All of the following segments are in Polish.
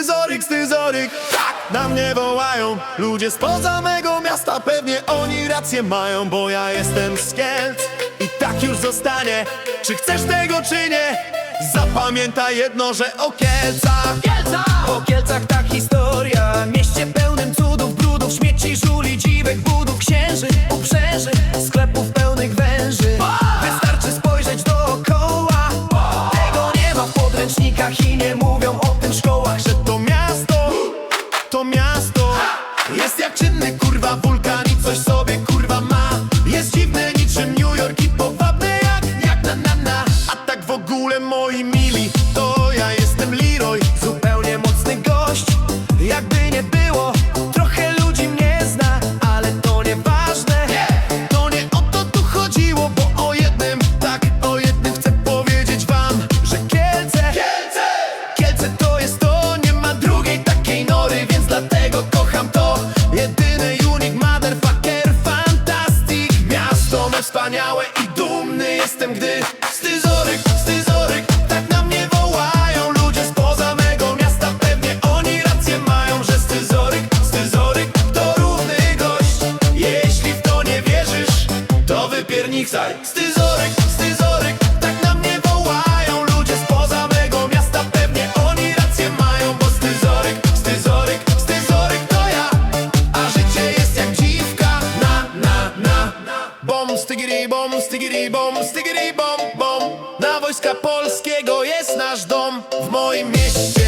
Scyzoryk, scyzoryk Tak na mnie wołają. Ludzie spoza mego miasta Pewnie oni rację mają Bo ja jestem z Kielc I tak już zostanie. Czy chcesz tego czy nie? Zapamiętaj jedno, że o Kielcach. O Kielcach ta historia. Mieście pełnym cudów, brudów, śmieci, żuli, dziwek, budów, księży, uprzęży to jest to Nie ma drugiej takiej nory Więc dlatego kocham to. Jedyny unik motherfucker fantastic. Miasto me wspaniałe i dumny jestem Gdy styzoryk, styzoryk Tak na mnie wołają. Ludzie spoza mego miasta Pewnie oni rację mają Że styzoryk, styzoryk To równy gość. Jeśli w to nie wierzysz To wypierniczaj. Styzoryk, stygiri, bom, stygiri, bom, bom. Na wojska polskiego jest nasz dom. W moim mieście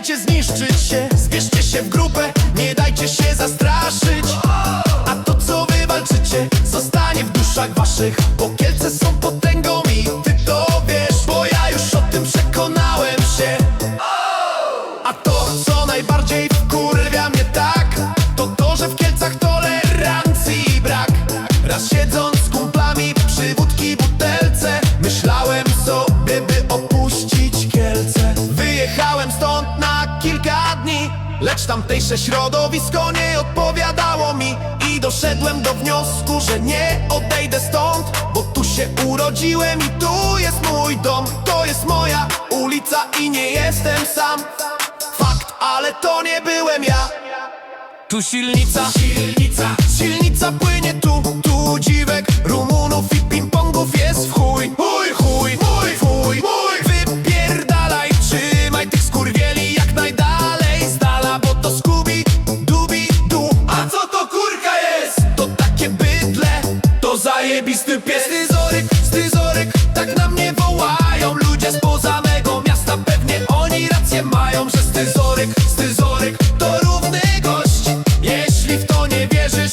dajcie zniszczyć się, zbierzcie się w grupę Nie dajcie się zastraszyć. A to co wy walczycie zostanie w duszach waszych Bo Kielce są potęgą Lecz tamtejsze środowisko nie odpowiadało mi I doszedłem do wniosku, że nie odejdę stąd Bo tu się urodziłem i tu jest mój dom. To jest moja ulica i nie jestem sam. Fakt, ale to nie byłem ja. Tu silnica, silnica, silnica płynie tu, tu dziwek Rumunów i ping-pongów jest w chuj. Chuj, chuj, mój, zajebisty pies Styzoryk, styzoryk, tak na mnie wołają. Ludzie spoza mego miasta, pewnie oni rację mają Że styzoryk, styzoryk, to równy gość. Jeśli w to nie wierzysz,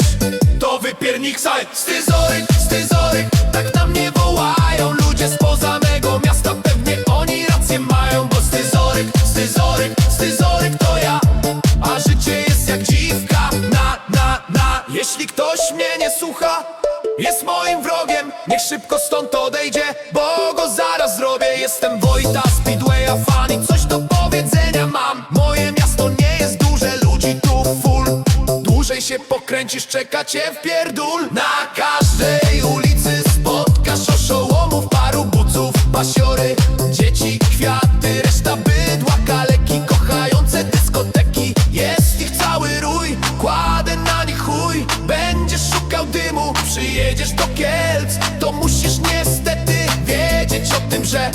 to wypierniczaj Styzoryk, styzoryk, tak na mnie wołają. Ludzie spoza mego miasta, pewnie oni rację mają jest moim wrogiem. Niech szybko stąd odejdzie, bo go zaraz zrobię. Jestem Wojta, Speedwaya fan i coś do powiedzenia mam. Moje miasto nie jest duże, ludzi tu full. Dłużej się pokręcisz, czeka cię w pierdul. Na każdej ulicy przyjedziesz do Kielc To musisz niestety wiedzieć o tym, że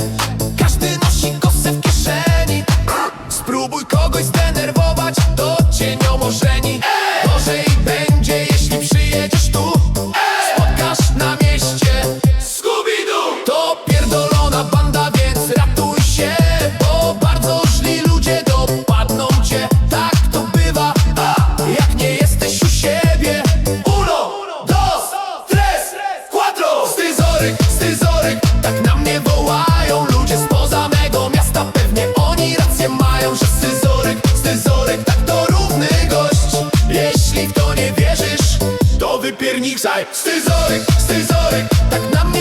pierniczaj. Scyzoryk, tak na